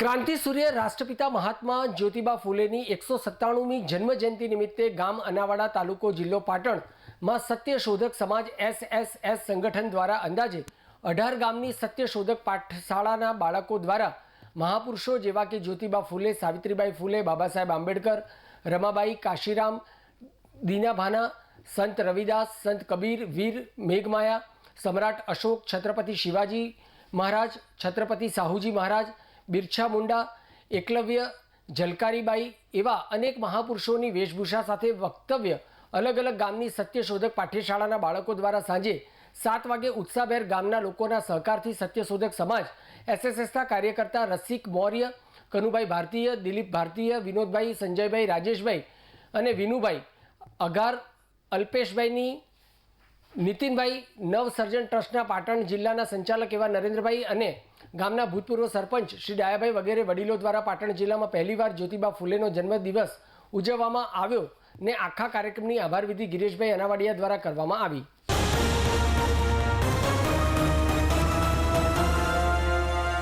ક્રાંતિ સૂર્ય રાષ્ટ્રપિતા મહાત્મા જ્યોતિબા ફૂલેની એકસો સત્તાણુંમી જન્મજયંતિ નિમિત્તે ગામ અનાવાડા તાલુકો જિલ્લો પાટણમાં સત્યશોધક સમાજ એસએસએસ સંગઠન દ્વારા અંદાજે અઢાર ગામની સત્યશોધક પાઠશાળાના બાળકો દ્વારા મહાપુરુષો જેવા કે જ્યોતિબા ફૂલે, સાવિત્રીબાઈ ફૂલે બાબા સાહેબ આંબેડકર, રમાબાઈ કાશીરામ દીનાભાના સંત રવિદાસ, સંત કબીર, વીર મેઘમાયા, સમ્રાટ અશોક, છત્રપતિ શિવાજી મહારાજ, છત્રપતિ સાહુજી મહારાજ બિરછા મુંડા, એકલવ્ય, જલકારીબાઈ એવા અનેક મહાપુરુષોની વેશભૂષા સાથે વક્તવ્ય અલગ અલગ ગામની સત્યશોધક પાઠ્યશાળાના બાળકો દ્વારા સાંજે સાત વાગે ઉત્સાહભેર ગામના લોકોના સહકારથી સત્યશોધક સમાજ, એસએસએસના કાર્યકર્તા રસિક મૌર્ય, કનુભાઈ ભારતીય, દિલીપ ભારતીય, વિનોદભાઈ, સંજયભાઈ, રાજેશભાઈ અને વિનુભાઈ અઘાર અલ્પેશભાઈની નીતિનભાઈ નવસર્જન ટ્રસ્ટના પાટણ જિલ્લાના સંચાલક એવા નરેન્દ્રભાઈ અને ગામના ભૂતપૂર્વ સરપંચ શ્રી ડાયાભાઈ વગેરે વડીલો દ્વારા પાટણ જિલ્લામાં પહેલીવાર જ્યોતિબા ફૂલેનો જન્મદિવસ ઉજવવામાં આવ્યો ને આખા કાર્યક્રમની આભાર વિધિ ગિરીશભાઈ અનાવાડિયા દ્વારા કરવામાં આવી.